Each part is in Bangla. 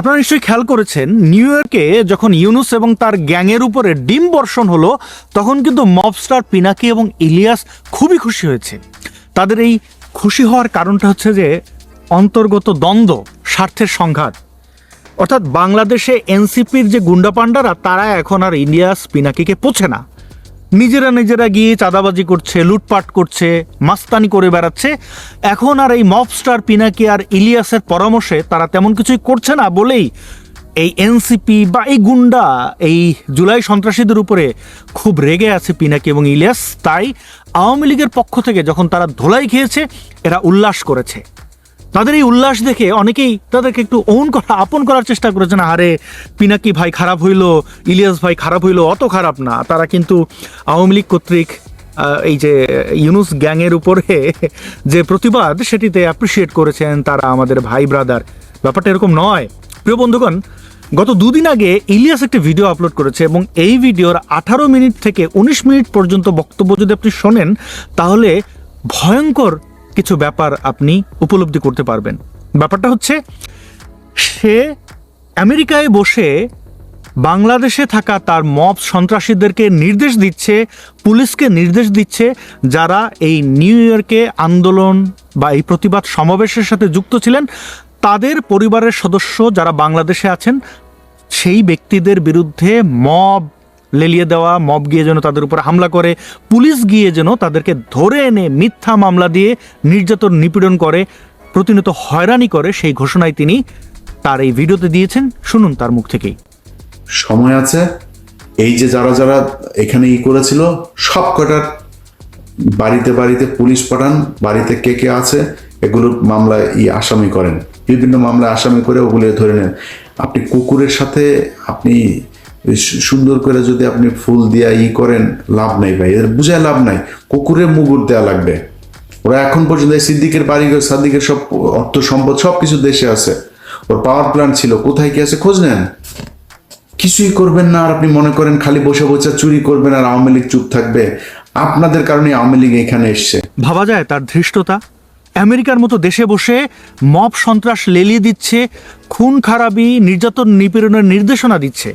আপনারা নিশ্চয়ই খেয়াল করেছেন, নিউ ইয়র্কে যখন ইউনুস এবং তার গ্যাংয়ের উপরে ডিম বর্ষণ হলো, তখন কিন্তু মবস্টার পিনাকি এবং ইলিয়াস খুবই খুশি হয়েছে। তাদের এই খুশি হওয়ার কারণটা হচ্ছে যে, অন্তর্গত দ্বন্দ্ব, স্বার্থের সংঘাত। অর্থাৎ বাংলাদেশে এনসিপির যে গুন্ডা পান্ডারা তারা এখন আর ইলিয়াস পিনাকিকে পোছে না। নিজেরা নিজেরা গিয়ে চাঁদাবাজি করছে, লুটপাট করছে, মাস্তানি করে বেড়াচ্ছে। এখন আর এই মবস্টার পিনাকি আর ইলিয়াসের পরামর্শে তারা তেমন কিছুই করছে না বলেই এই এনসিপি বা এই গুন্ডা এই জুলাই সন্ত্রাসীদের উপরে খুব রেগে আছে পিনাকি এবং ইলিয়াস। তাই আওয়ামী লীগের পক্ষ থেকে যখন তারা ধোলাই খেয়েছে, এরা উল্লাস করেছে। তাদের এই উল্লাস দেখে অনেকেই তাদেরকে একটু ওন করা, আপন করার চেষ্টা করেছেন। আরে পিনাকি ভাই খারাপ হইল, ইলিয়াস ভাই খারাপ হইল, অত খারাপ না। তারা কিন্তু আওয়ামী লীগ কর্তৃক এই যে ইউনুস গ্যাংয়ের উপরে যে প্রতিবাদ, সেটিতে অ্যাপ্রিসিয়েট করেছেন তারা আমাদের ভাই ব্রাদার ব্যাপারটা এরকম নয়। প্রিয় বন্ধুগণ, গত দুদিন আগে ইলিয়াস একটি ভিডিও আপলোড করেছে এবং এই ভিডিওর আঠারো মিনিট থেকে উনিশ মিনিট পর্যন্ত বক্তব্য যদি আপনি শোনেন, তাহলে ভয়ঙ্কর কিছু ব্যাপার আপনি উপলব্ধি করতে পারবেন। ব্যাপারটা হচ্ছে, সে আমেরিকায় বসে বাংলাদেশে থাকা তার মব সন্ত্রাসীদেরকে নির্দেশ দিচ্ছে, পুলিশকে নির্দেশ দিচ্ছে, যারা এই নিউ ইয়র্কে আন্দোলন বা এই প্রতিবাদ সমাবেশের সাথে যুক্ত ছিলেন, তাদের পরিবারের সদস্য যারা বাংলাদেশে আছেন, সেই ব্যক্তিদের বিরুদ্ধে মব লেলিয়ে দেওয়া, মব গিয়ে যেন তাদের উপর হামলা করে, পুলিশ গিয়ে যেন তাদেরকে ধরে এনে মিথ্যা মামলা দিয়ে নির্যাতন নিপীড়ন করে, প্রতিনিয়ত হয়রানি করে, সেই ঘোষণায় তিনি তার এই ভিডিওতে দিয়েছেন। শুনুন তার মুখ থেকেই। সময় আছে। এই যে যারা যারা এখানে ই করেছিল, সব কটার বাড়িতে বাড়িতে পুলিশ পাঠান, বাড়িতে কে কে আছে, এগুলো মামলায় ই আসামি করেন। বিভিন্ন মামলায় আসামি করে ওগুলো ধরে নেন। আপনি কুকুরের সাথে আপনি সুন্দর করে যদি আপনি ফুল দিয়া ই করেন, লাভ নাই ভাই। এদের বুঝায় লাভ নাই। কুকুরে মুগুর দেয়া লাগবে। ওরা এখন পর্যন্ত এই সিদ্দিকের বাড়ি সাদ্দিকের সব অর্থ সম্পদ সব কিছু দেশে আছে। ওর পাওয়ার প্ল্যান্ট ছিল, কোথায় কি আছে খোঁজ নেন। কিছুই করবেন না, আর আপনি মনে করেন খালি বসে বসে চুরি করবেন আর আওয়ামী লীগ চুপ থাকবে। আপনাদের কারণে আওয়ামী লীগ এখানে এসছে। ভাবা যায় তার ধৃষ্টতা? আমেরিকার মতো দেশে বসে মব সন্ত্রাস লেলিয়ে দিচ্ছে, খুন খারাপি, নির্যাতন নিপীড়নের নির্দেশনা দিচ্ছে।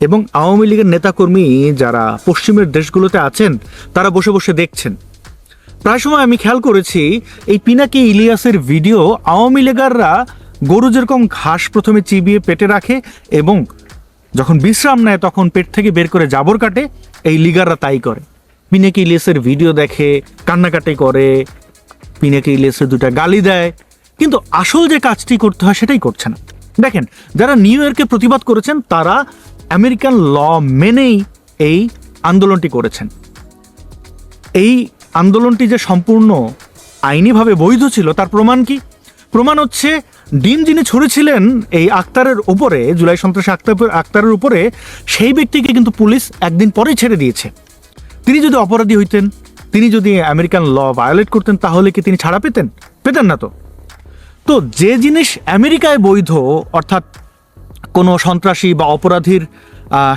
এবং আওয়ামী লীগের নেতাকর্মী যারা পশ্চিমের দেশগুলোতে আছেন, তারা বসে বসে দেখছেন। প্রায় সময় আমি খেয়াল করেছি, এই পিনাকি ইলিয়াসের ভিডিও আওয়ামী লীগাররা গরু যেরকম ঘাস প্রথমে চিবিয়ে পেটে রাখে এবং যখন বিশ্রাম নেয়, তখন পেট থেকে বের করে জাবর কাটে, এই লিগাররা তাই করে। পিনাকি ইলিয়াসের ভিডিও দেখে, কান্নাকাটি করে, পিনাকি ইলিয়াসের দুটা গালি দেয়, কিন্তু আসল যে কাজটি করতে হয় সেটাই করছে না। দেখেন, যারা নিউ ইয়র্কে প্রতিবাদ করেছেন, তারা আমেরিকান ল মেনেই এই আন্দোলনটি করেছেন। এই আন্দোলনটি যে সম্পূর্ণ আইনিভাবে বৈধ ছিল, তার প্রমাণ কি? প্রমাণ হচ্ছে ডিম যিনি ছড়েছিলেন এই আক্তারের উপরে, জুলাই সন্ত্রাসী আক্তার, আক্তারের উপরে, সেই ব্যক্তিকে কিন্তু পুলিশ একদিন পরেই ছেড়ে দিয়েছে। তিনি যদি অপরাধী হইতেন, তিনি যদি আমেরিকান ল ভায়োলেট করতেন, তাহলে কি তিনি ছাড়া পেতেন? পেতেন না তো। তো যে জিনিস আমেরিকায় বৈধ, অর্থাৎ কোনো সন্ত্রাসী বা অপরাধীর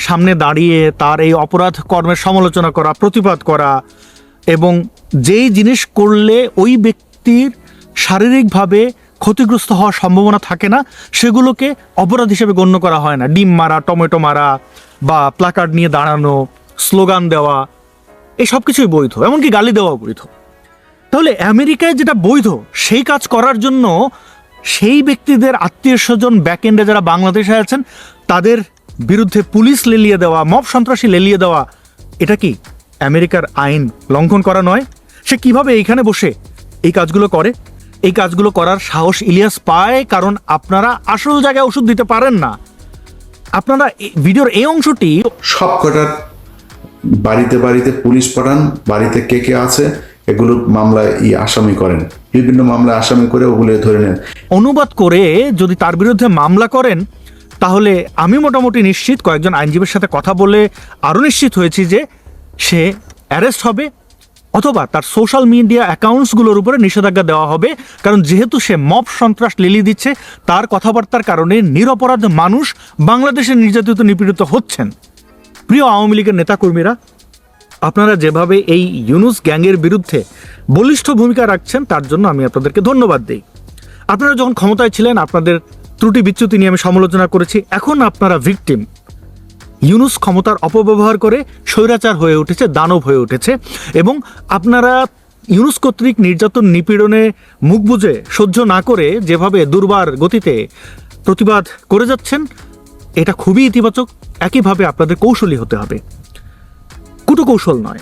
সামনে দাঁড়িয়ে তার এই অপরাধ কর্মের সমালোচনা করা, প্রতিবাদ করা এবং যেই জিনিস করলে ওই ব্যক্তির শারীরিকভাবে ক্ষতিগ্রস্ত হওয়ার সম্ভাবনা থাকে না, সেগুলোকে অপরাধ হিসেবে গণ্য করা হয় না। ডিম মারা, টমেটো মারা বা প্লাকার্ড নিয়ে দাঁড়ানো, স্লোগান দেওয়া, এই সব কিছুই বৈধ, এমনকি গালি দেওয়া বৈধ। তাহলে আমেরিকায় যেটা বৈধ, সেই কাজ করার জন্য সেই ব্যক্তিদের আত্মীয় স্বজন ব্যাকএন্ডে যারা বাংলাদেশে আছেন, তাদের বিরুদ্ধে পুলিশ লেলিয়ে দেওয়া, মব সন্ত্রাসী লেলিয়ে দেওয়া, এটা কি আমেরিকার আইন লঙ্ঘন করা নয়? সে কীভাবে এইখানে বসে এই কাজগুলো করে? এই কাজগুলো করার সাহস ইলিয়াস পায় কারণ আপনারা আসল জায়গায় ওষুধ দিতে পারেন না। আপনারা ভিডিওর এই অংশটি সব কটার বাড়িতে বাড়িতে পুলিশ পাঠান, বাড়িতে কে কে আছে এগুলো মামলায় ই আসামি করেন। বিভিন্ন মামলায় আসামি করে ওগুলো ধরে নেন। অনুবাদ করে যদি তার বিরুদ্ধে মামলা করেন, তাহলে আমি মোটামুটি নিশ্চিত কয়েকজন আইনজীবীর সাথে কথা বলে আরও নিশ্চিত হয়েছি যে সে অ্যারেস্ট হবে অথবা তার সোশ্যাল মিডিয়া অ্যাকাউন্টসগুলোর উপরে নিষেধাজ্ঞা দেওয়া হবে, কারণ যেহেতু সে মব সন্ত্রাস লিলি দিচ্ছে, তার কথাবার্তার কারণে নিরপরাধ মানুষ বাংলাদেশে নির্যাতিত নিপীড়িত হচ্ছেন। প্রিয় আওয়ামী লীগের নেতাকর্মীরা আপনারা যেভাবে এই ইউনুস গ্যাংয়ের বিরুদ্ধে বলিষ্ঠ ভূমিকা রাখছেন, তার জন্য আমি আপনাদেরকে ধন্যবাদ দিই। আপনারা যখন ক্ষমতায় ছিলেন, আপনাদের ত্রুটি বিচ্যুতি নিয়ে আমি সমালোচনা করেছি। এখন আপনারা ভিকটিম ইউনুস ক্ষমতার অপব্যবহার করে স্বৈরাচার হয়ে উঠেছে, দানব হয়ে উঠেছে, এবং আপনারা ইউনুস কর্তৃক নির্যাতন নিপীড়নে মুখ বুজে সহ্য না করে যেভাবে দুর্বার গতিতে প্রতিবাদ করে যাচ্ছেন, এটা খুবই ইতিবাচক। একইভাবে আপনাদের কৌশলী হতে হবে। কুটকৌশল নয়।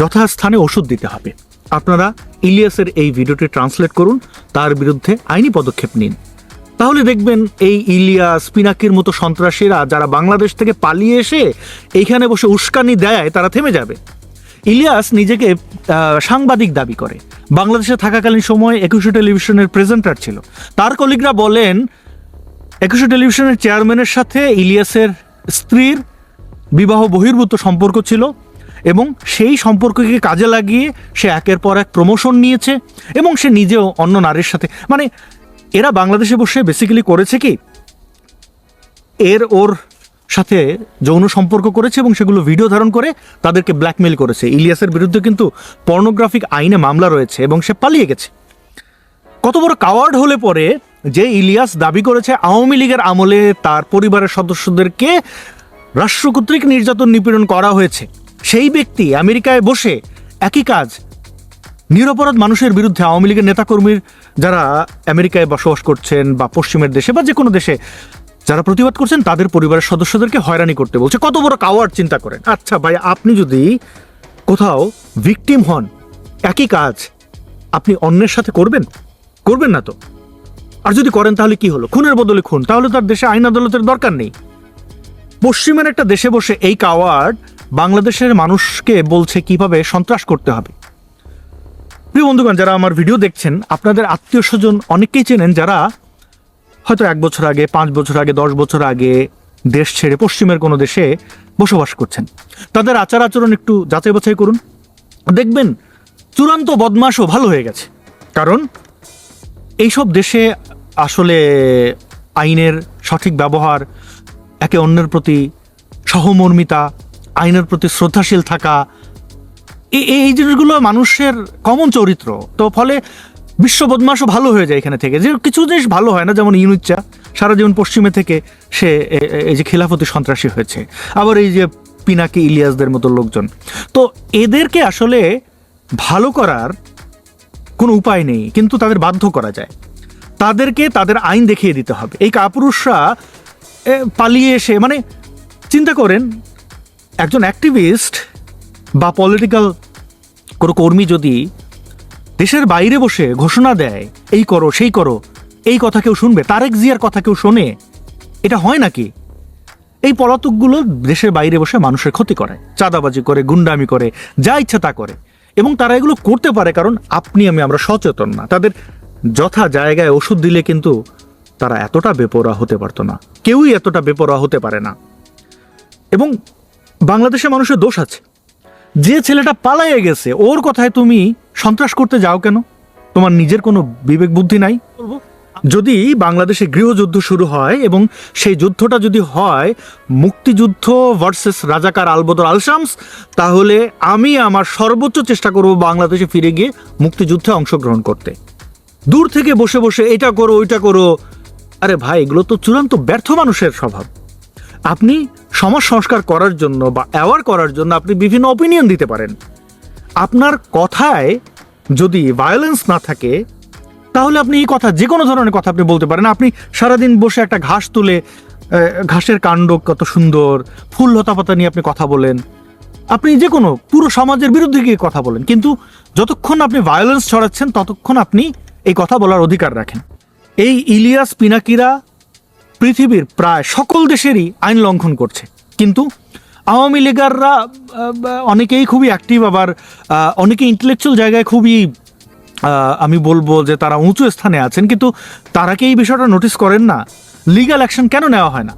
যথাস্থানে ওষুধ দিতে হবে। আপনারা ইলিয়াসের এই ভিডিওটি ট্রান্সলেট করুন, তার বিরুদ্ধে আইনি পদক্ষেপ নিন। তাহলে দেখবেন এই ইলিয়াস, পিনাকির মতো সন্ত্রাসীরা যারা বাংলাদেশ থেকে পালিয়ে এসে এইখানে বসে উস্কানি দেয়, তারা থেমে যাবে। ইলিয়াস নিজেকে সাংবাদিক দাবি করে। বাংলাদেশে থাকাকালীন সময় একুশে টেলিভিশনের প্রেজেন্টার ছিল। তার কলিগরা বলেন, একুশে টেলিভিশনের চেয়ারম্যানের সাথে ইলিয়াসের স্ত্রীর বিবাহ বহির্ভূত সম্পর্ক ছিল এবং সেই সম্পর্ককে কাজে লাগিয়ে সে একের পর এক প্রমোশন নিয়েছে এবং সে নিজেও অন্য নারীর সাথে মানে এরা বাংলাদেশে বসে বেসিক্যালি করেছে কি, এর ওর সাথে যৌন সম্পর্ক করেছে এবং সেগুলো ভিডিও ধারণ করে তাদেরকে ব্ল্যাকমেল করেছে। ইলিয়াসের বিরুদ্ধে কিন্তু পর্নোগ্রাফিক আইনে মামলা রয়েছে এবং সে পালিয়ে গেছে। কত বড় কাওয়ার্ড হলে পরে যে ইলিয়াস দাবি করেছে আওয়ামী লীগের আমলে তার পরিবারের সদস্যদেরকে রাষ্ট্র কর্তৃক নির্যাতন নিপীড়ন করা হয়েছে। সেই ব্যক্তি আমেরিকায় বসে একই কাজ, নিরপরাধ মানুষের বিরুদ্ধে আওয়ামী লীগের নেতাকর্মীর যারা আমেরিকায় বসবাস করছেন বা পশ্চিমের দেশে বা যে কোনো দেশে যারা প্রতিবাদ করছেন, তাদের পরিবারের সদস্যদেরকে হয়রানি করতে বলছে। কত বড় কাওয়ার চিন্তা করেন। আচ্ছা ভাই, আপনি যদি কোথাও ভিকটিম হন, একই কাজ আপনি অন্যের সাথে করবেন? করবেন না তো? আর যদি করেন তাহলে কি হলো? খুনের বদলে খুন, তাহলে তার দেশে আইন আদালতের দরকার নেই। পশ্চিমের একটা দেশে বসে এই কাওয়ার্ড বাংলাদেশের মানুষকে বলছে কীভাবে সন্ত্রাস করতে হবে। প্রিয় বন্ধুগণ, যারা আমার ভিডিও দেখছেন, আপনাদের আত্মীয় স্বজন অনেকেই চেনেন যারা হয়তো এক বছর আগে, পাঁচ বছর আগে, দশ বছর আগে দেশ ছেড়ে পশ্চিমের কোনো দেশে বসবাস করছেন। তাদের আচার আচরণ একটু যাচাই বাছাই করুন। দেখবেন চূড়ান্ত বদমাশও ভালো হয়ে গেছে। কারণ এইসব দেশে আসলে আইনের সঠিক ব্যবহার একে অন্যের প্রতি সহমর্মিতা, আইনের প্রতি শ্রদ্ধাশীল থাকা এই জিনিসগুলো মানুষের কমন চরিত্র। তো ফলে বিশ্ব বদমাশও ভালো হয়ে যায় এখানে থেকে। যে কিছু জিনিস ভালো হয় না, যেমন ইউনুচ্চা সারা জীবন পশ্চিমে থেকে সে এই যে খিলাফতি সন্ত্রাসী হয়েছে। আবার এই যে পিনাকি ইলিয়াসদের মতো লোকজন। তো এদেরকে আসলে ভালো করার কোনো উপায় নেই, কিন্তু তাদের বাধ্য করা যায়। তাদেরকে তাদের আইন দেখিয়ে দিতে হবে। এই কাপুরুষরা পালিয়ে এসে মানে চিন্তা করেন, একজন অ্যাক্টিভিস্ট বা পলিটিক্যাল কোনো কর্মী যদি দেশের বাইরে বসে ঘোষণা দেয়, এই করো, সেই করো, এই কথা কেউ শুনবে, তারেক জিয়ার কথা কেউ শোনে, এটা হয় নাকি? এই পলাতকগুলো দেশের বাইরে বসে মানুষের ক্ষতি করে, চাঁদাবাজি করে, গুন্ডামি করে, যা ইচ্ছা তা করে। এবং তারা এগুলো করতে পারে, কারণ আপনি আমি আমরা সচেতন না। তাদের যথা জায়গায় ওষুধ দিলে কিন্তু তারা এতটা বেপরোয়া হতে পারতো না। কেউই এতটা বেপরোয়া হতে পারে না। এবং বাংলাদেশের মানুষের দোষ আছে। যে ছেলেটা পালাইয়ে গেছে, ওর কথায় তুমি সন্ত্রাস করতে যাও কেন? তোমার নিজের কোনো বিবেক বুদ্ধি নাই? যদি বাংলাদেশে গৃহযুদ্ধ শুরু হয় এবং সেই যুদ্ধটা যদি হয়, মুক্তিযুদ্ধ ভার্সেস রাজাকার আলবদর আলশামস, তাহলে আমি আমার সর্বোচ্চ চেষ্টা করব বাংলাদেশে ফিরে গিয়ে মুক্তিযুদ্ধে অংশগ্রহণ করতে। দূর থেকে বসে বসে এটা করো, ওইটা করো আরে ভাই, এগুলো তো চূড়ান্ত ব্যর্থ মানুষের স্বভাব। আপনি সমাজ সংস্কার করার জন্য বা অ্যাওয়ার করার জন্য আপনি বিভিন্ন অপিনিয়ন দিতে পারেন। আপনার কথায় যদি ভায়োলেন্স না থাকে, তাহলে আপনি এই কথা যে কোনো ধরনের কথা আপনি বলতে পারেন। আপনি সারাদিন বসে একটা ঘাস তুলে ঘাসের কাণ্ড কত সুন্দর, ফুল লতা পাতা নিয়ে আপনি কথা বলেন। আপনি যে কোনো পুরো সমাজের বিরুদ্ধে গিয়ে কথা বলেন। কিন্তু যতক্ষণ আপনি ভায়োলেন্স ছড়াচ্ছেন, ততক্ষণ আপনি এই কথা বলার অধিকার রাখেন। এই ইলিয়াস পিনাকিরা পৃথিবীর প্রায় সকল দেশেরই আইন লঙ্ঘন করছে। কিন্তু আওয়ামী লীগাররা অনেকেই খুবই অ্যাক্টিভ আবার অনেকে ইন্টেলেকচুয়াল জায়গায় খুবই আমি বলব যে তারা উঁচু স্থানে আছেন, কিন্তু তারা কি এই বিষয়টা নোটিস করেন না? লিগ্যাল অ্যাকশন কেন নেওয়া হয় না?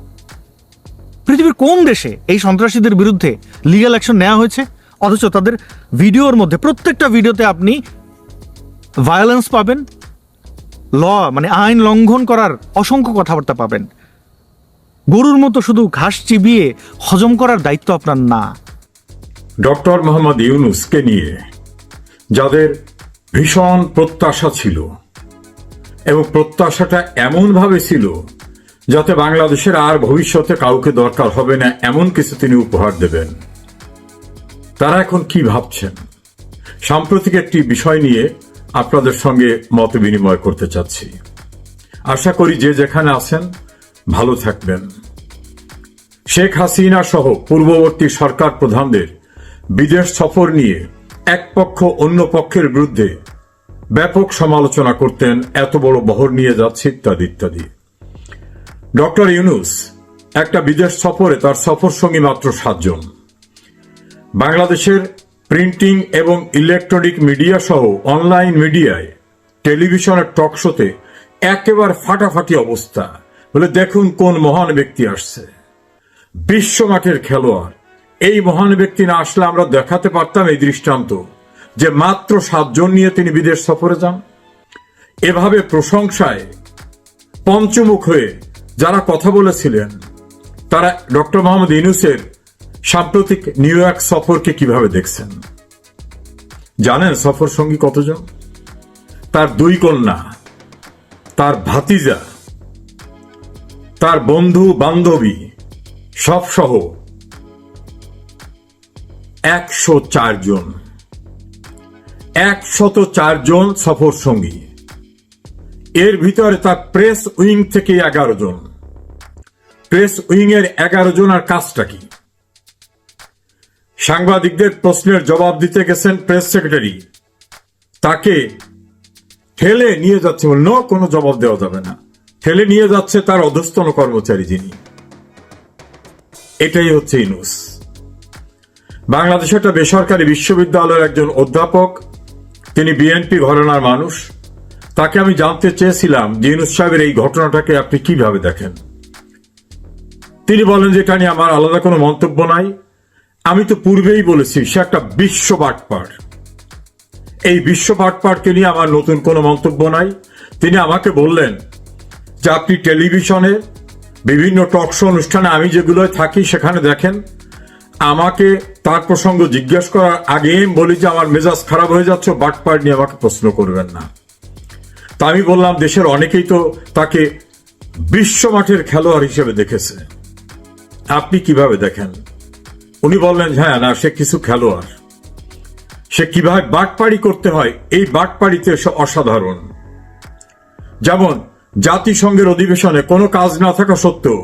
পৃথিবীর কোন দেশে এই সন্ত্রাসীদের বিরুদ্ধে লিগ্যাল অ্যাকশন নেওয়া হয়েছে? অথচ তাদের ভিডিওর মধ্যে, প্রত্যেকটা ভিডিওতে আপনি ভায়োলেন্স পাবেন ল মানে আইন লঙ্ঘন করার অসংখ্য কথাবার্তা পাবেন। গরুর মতো শুধু ঘাস চিবিয়ে হজম করার দায়িত্ব আপনার না। ডক্টর মোহাম্মদ ইউনুসকে নিয়ে যাদের ভীষণ প্রত্যাশা ছিল এবং প্রত্যাশাটা এমনভাবে ছিল যাতে বাংলাদেশের আর ভবিষ্যতে কাউকে দরকার হবে না, এমন কিছু তিনি উপহার দেবেন। তারা এখন কি ভাবছেন? সাম্প্রতিক একটি বিষয় নিয়ে আপনাদের সঙ্গে মত বিনিময় করতে চাচ্ছি। আশা করি যে যেখানে আছেন, ভালো থাকবেন। শেখ হাসিনা সহ পূর্ববর্তী সরকার প্রধানদের বিদেশ সফর নিয়ে এক পক্ষ অন্য পক্ষের বিরুদ্ধে ব্যাপক সমালোচনা করতেন, এত বড় বহর নিয়ে যাচ্ছে ইত্যাদি ইত্যাদি। ডক্টর ইউনুস একটা বিদেশ সফরে তার সফর সঙ্গী মাত্র সাতজন। বাংলাদেশের প্রিন্টিং এবং ইলেকট্রনিক মিডিয়া সহ অনলাইন মিডিয়ায়, টেলিভিশনের টক শোতে একেবারে ফাটাফাটি অবস্থা। বলে দেখুন কোন মহান ব্যক্তি আসছে। বিশ্বমাঠের খেলোয়াড়। এই মহান ব্যক্তি না আসলে আমরা দেখাতে পারতাম এই দৃষ্টান্ত যে মাত্র সাতজন নিয়ে তিনি বিদেশ সফরে যান। এভাবে প্রশংসায় পঞ্চমুখ হয়ে যারা কথা বলেছিলেন, তারা ডক্টর মোহাম্মদ ইনুসের সাম্প্রতিক নিউ ইয়র্ক সফরকে কীভাবে দেখছেন? জানেন সফর সঙ্গী কতজন? তার দুই কন্যা, তার ভাতিজা, তার বন্ধু, বান্ধবী সব সহ একশো জন। একশত চারজন সফর সঙ্গী এর ভিতরে তার প্রেস উইং থেকে এগারো জন। প্রেস উইং এর এগারো জন আর কাজটা কি? সাংবাদিকদের প্রশ্নের জবাব দিতে গেছেন প্রেস সেক্রেটারি। তাকে ঠেলে নিয়ে যাচ্ছে অন্য কোনো জবাব দেওয়া যাবে না। ঠেলে নিয়ে যাচ্ছে তার অধস্তন কর্মচারী যিনি। এটাই হচ্ছে ইনুস বাংলাদেশ একটা বেসরকারি বিশ্ববিদ্যালয়ের একজন অধ্যাপক। তিনি বিএনপি ঘরানার মানুষ। তাকে আমি জানতে চেয়েছিলাম যে ইনুস সাহেবের এই ঘটনাটাকে আপনি কীভাবে দেখেন। তিনি বলেন যে এটা নিয়ে আমার আলাদা কোনো মন্তব্য নাই। আমি তো পূর্বেই বলেছি, সে একটা বিশ্ব বাটপার। এই বিশ্ব বাটপারকে নিয়ে আমার নতুন কোনো মন্তব্য নাই। তিনি আমাকে বললেন যে, আপনি টেলিভিশনে বিভিন্ন টক শো অনুষ্ঠানে আমি যেগুলোয় থাকি সেখানে দেখেন। আমাকে তার প্রসঙ্গ জিজ্ঞেস করার আগে বলি যে, আমার মেজাজ খারাপ হয়ে যাচ্ছে, বাটপার নিয়ে আমাকে প্রশ্ন করবেন না। তা আমি বললাম, দেশের অনেকেই তো তাকে বিশ্ব মাঠের খেলোয়াড় হিসেবে দেখেছে। আপনি কীভাবে দেখেন? উনি বললেন হ্যাঁ না, সে কিছু খেলোয়াড়। সে কীভাবে বাটপাড়ি করতে হয়, এই বাটপাড়িতে সে অসাধারণ। যেমন, জাতিসংঘের অধিবেশনে কোনো কাজ না থাকা সত্ত্বেও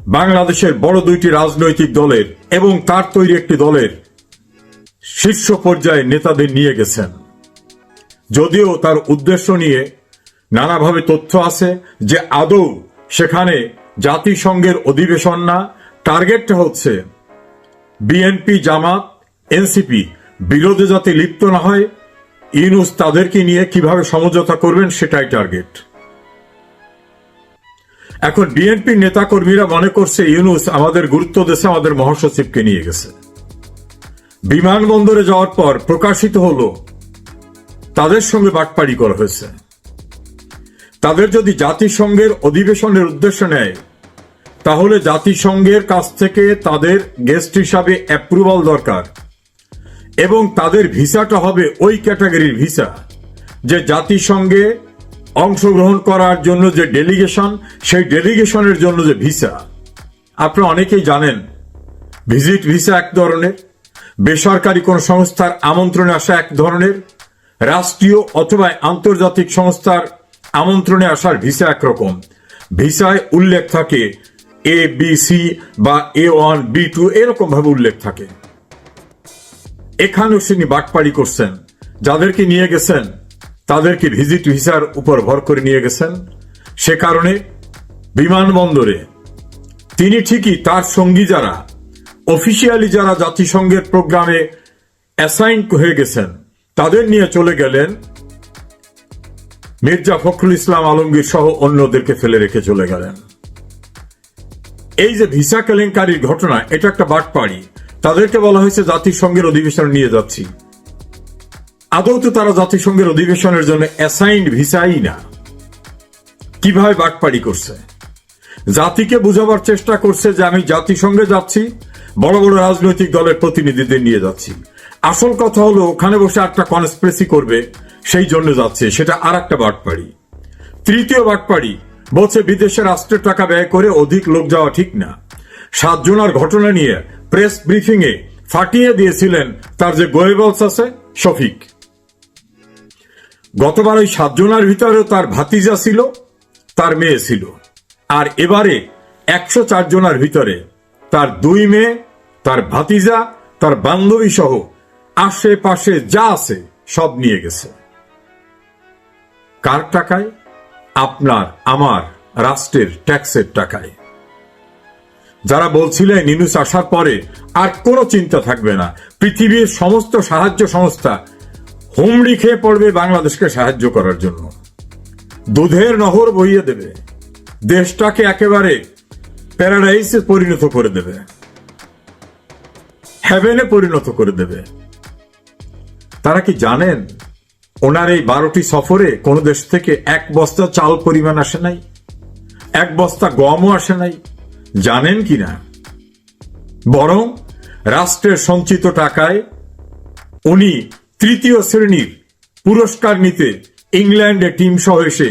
বাংলাদেশের বড় দুইটি রাজনৈতিক দলের এবং তার তৈরি একটি দলের শীর্ষ পর্যায়ে নেতাদের নিয়ে গেছেন। যদিও তার উদ্দেশ্য নিয়ে নানাভাবে তথ্য আছে যে আদৌ সেখানে জাতিসংঘের অধিবেশন না, টার্গেটটা হচ্ছে বিএনপি, জামাত, এনসিপি বিরোধে যাতে লিপ্ত না হয়, ইউনুস তাদেরকে নিয়ে কীভাবে সমঝোতা করবেন সেটাই টার্গেট। এখন বিএনপির নেতাকর্মীরা মনে করছে ইউনুস আমাদের গুরুত্ব দেশে আমাদের মহাসচিবকে নিয়ে গেছে। বিমানবন্দরে যাওয়ার পর প্রকাশিত হলো, তাদের সঙ্গে বাটপাড়ি করা হয়েছে। তাদের যদি জাতিসংঘের অধিবেশনের উদ্দেশ্য নেয় তাহলে জাতিসংঘের কাছ থেকে তাদের গেস্ট হিসাবে অ্যাপ্রুভাল দরকার। এবং তাদের ভিসাটা হবে ওই ক্যাটাগরির ভিসা, যে জাতিসংঘে অংশগ্রহণ করার জন্য যে ডেলিগেশন সেই ডেলিগেশনের জন্য যে ভিসা। আপনারা অনেকেই জানেন ভিজিট ভিসা এক ধরনের, বেসরকারি কোন সংস্থার আমন্ত্রণে আসা এক ধরনের, রাষ্ট্রীয় অথবা আন্তর্জাতিক সংস্থার আমন্ত্রণে আসার ভিসা একরকম। ভিসায় উল্লেখ থাকে এ বি সি বা এ ওয়ান বি টু এরকম ভাবে উল্লেখ থাকে। এখানেও তিনি বাটপাড়ি করছেন। যাদেরকে নিয়ে গেছেন, তাদেরকে ভিজিট ভিসার উপর ভর করে নিয়ে গেছেন। সে কারণে বিমানবন্দরে তিনি ঠিকই তার সঙ্গী যারা, অফিসিয়ালি যারা জাতিসংঘের প্রোগ্রামে অ্যাসাইন হয়ে গেছেন, তাদের নিয়ে চলে গেলেন মির্জা ফখরুল ইসলাম আলমগীর সহ অন্যদেরকে ফেলে রেখে চলে গেলেন। এই যে ভিসা কেলেঙ্কারির ঘটনা, এটা একটা বাটপাড়ি। তাদেরকে বলা হয়েছে জাতিসংঘের অধিবেশনে নিয়ে যাচ্ছি। আদৌ তো তারা জাতিসংঘের অধিবেশনের জন্য অ্যাসাইন্ড ভিসাই না? কীভাবে বাটপাড়ি করছে? জাতিকে বুঝাবার চেষ্টা করছে যে আমি জাতিসংঘে যাচ্ছি, বড় বড় রাজনৈতিক দলের প্রতিনিধিদের নিয়ে যাচ্ছি। আসল কথা হলো, ওখানে বসে একটা কনস্প্রেসি করবে, সেই জন্য যাচ্ছে। সেটা আর একটা বাটপাড়ি। তৃতীয় বাটপাড়ি বলছে, বিদেশে রাষ্ট্রের টাকা ব্যয় করে অধিক লোক যাওয়া ঠিক না। সাতজনার ঘটনা নিয়ে প্রেস ব্রিফিং এ ফাটিয়ে দিয়েছিলেন তার যে গোয়েবলস আছে, শফিক। গতবার ওই সাতজনার ভিতরেও তার ভাতিজা ছিল, তার মেয়ে ছিল। আর এবারে একশো চার জনের ভিতরে তার দুই মেয়ে, তার ভাতিজা, তার বান্ধবী সহ আশেপাশে যা আছে সব নিয়ে গেছে। কার টাকায়? আপনার, আমার, রাষ্ট্রের ট্যাক্সের টাকায়। যারা বলছিলেন নিনুস আসার পরে আর কোনো চিন্তা থাকবে না, পৃথিবীর সমস্ত সাহায্য সংস্থা হুমড়ি খেয়ে পড়বে বাংলাদেশকে সাহায্য করার জন্য। দুধের নহর বইয়ে দেবে। দেশটাকে একেবারে প্যারাডাইসে পরিণত করে দেবে। হ্যাভেনে পরিণত করে দেবে। তারা কি জানেন ওনার এই বারোটি সফরে কোন দেশ থেকে এক বস্তা চাল পরিমাণ আসে নাই, এক বস্তা গমও আসে নাই, জানেন কি না? বরং রাষ্ট্রের সঞ্চিত টাকায় উনি তৃতীয় শ্রেণির পুরস্কার নিতে ইংল্যান্ডে টিম সহ এসে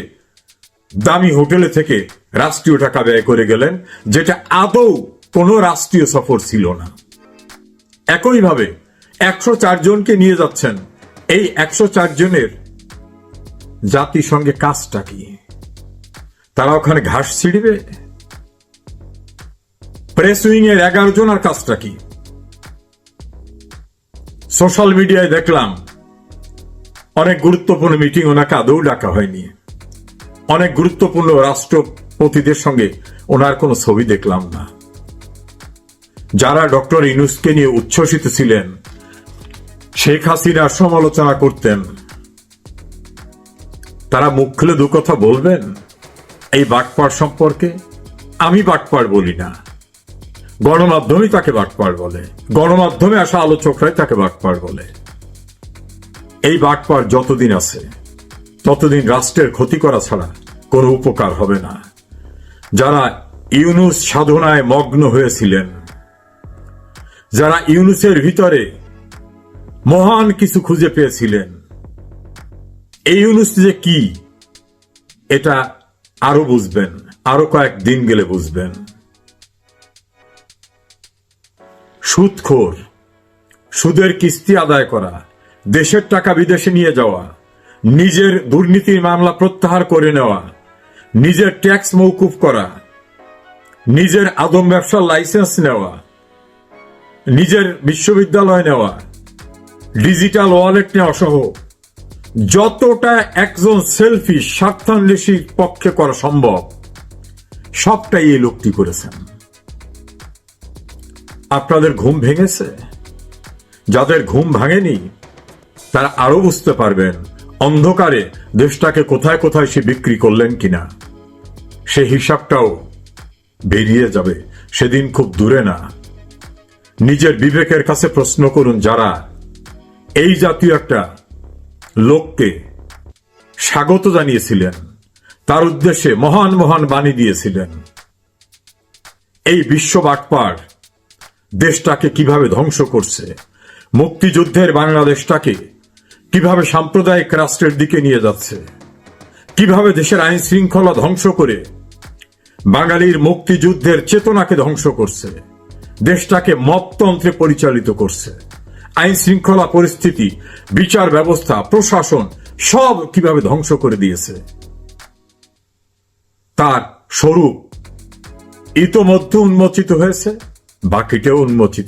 দামি হোটেলে থেকে রাষ্ট্রীয় টাকা ব্যয় করে গেলেন, যেটা আদৌ কোনো রাষ্ট্রীয় সফর ছিল না। একইভাবে একশো জনকে নিয়ে যাচ্ছেন এই একশো চার জনের জাতিসংঘে কাজটা কি? তারা ওখানে ঘাস ছিড়বে? প্রেস উইং এর এগারো জনের কাজটা কি? সোশ্যাল মিডিয়ায় দেখলাম, অনেক গুরুত্বপূর্ণ মিটিং ওনাকে আদৌ ডাকা হয়নি। অনেক গুরুত্বপূর্ণ রাষ্ট্রপতিদের সঙ্গে ওনার কোনো ছবি দেখলাম না। যারা ডক্টর ইনুসকে নিয়ে উচ্ছ্বসিত ছিলেন শেখ হাসিনার সমালোচনা করতেন। তারা মুখ খুলে দু কথা বলবেন? এই বাটপার সম্পর্কে? আমি বাটপার বলি না। গণমাধ্যমই তাকে বাটপার বলে। গণমাধ্যমে আসা আলোচকরাই তাকে বাটপার বলে। এই বাটপার যতদিন আছে, ততদিন রাষ্ট্রের ক্ষতি করা ছাড়া কোনো উপকার হবে না। যারা ইউনুস সাধনায় মগ্ন হয়েছিলেন, যারা ইউনুসের ভিতরে মহান কিছু খুঁজে পেয়েছিলেন। এই ইউনুস যে কি, এটা আরও বুঝবেন, আরও কয়েক দিন গেলে বুঝবেন। সুদখোর, সুদের কিস্তি আদায় করা, দেশের টাকা বিদেশে নিয়ে যাওয়া, নিজের দুর্নীতির মামলা প্রত্যাহার করে নেওয়া, নিজের ট্যাক্স মৌকুফ করা, নিজের আদম ব্যবসার লাইসেন্স নেওয়া, নিজের বিশ্ববিদ্যালয় নেওয়া ডিজিটাল ওয়ালেট নেওয়া সহ যতটা একজন সেলফি স্বার্থান্বেষীর পক্ষে করা সম্ভব, সবটাই এই লোকটি করেছেন। আপনাদের ঘুম ভেঙেছে? যাদের ঘুম ভাঙেনি, তারা আরও বুঝতে পারবেন অন্ধকারে দেশটাকে কোথায় কোথায় সে বিক্রি করলেন কিনা। সে হিসাবটাও বেরিয়ে যাবে, সেদিন খুব দূরে না। নিজের বিবেকের কাছে প্রশ্ন করুন যারা এই জাতীয় একটা লোককে স্বাগত জানিয়েছিলেন। তার উদ্দেশ্যে মহান মহান বাণী দিয়েছিলেন। এই বিশ্ব বাটপার দেশটাকে কীভাবে ধ্বংস করছে, মুক্তিযুদ্ধের বাংলাদেশটাকে কীভাবে সাম্প্রদায়িক রাষ্ট্রের দিকে নিয়ে যাচ্ছে, কীভাবে দেশের আইন শৃঙ্খলা ধ্বংস করে বাঙালির মুক্তিযুদ্ধের চেতনাকে ধ্বংস করছে, দেশটাকে মপতন্ত্রে পরিচালিত করছে। আইন শৃঙ্খলা পরিস্থিতি, বিচার ব্যবস্থা, প্রশাসন, সব কীভাবে ধ্বংস করে দিয়েছে। তার স্বরূপ ইতোমধ্যে উন্মোচিত হয়েছে, বাকিটাও উন্মোচিত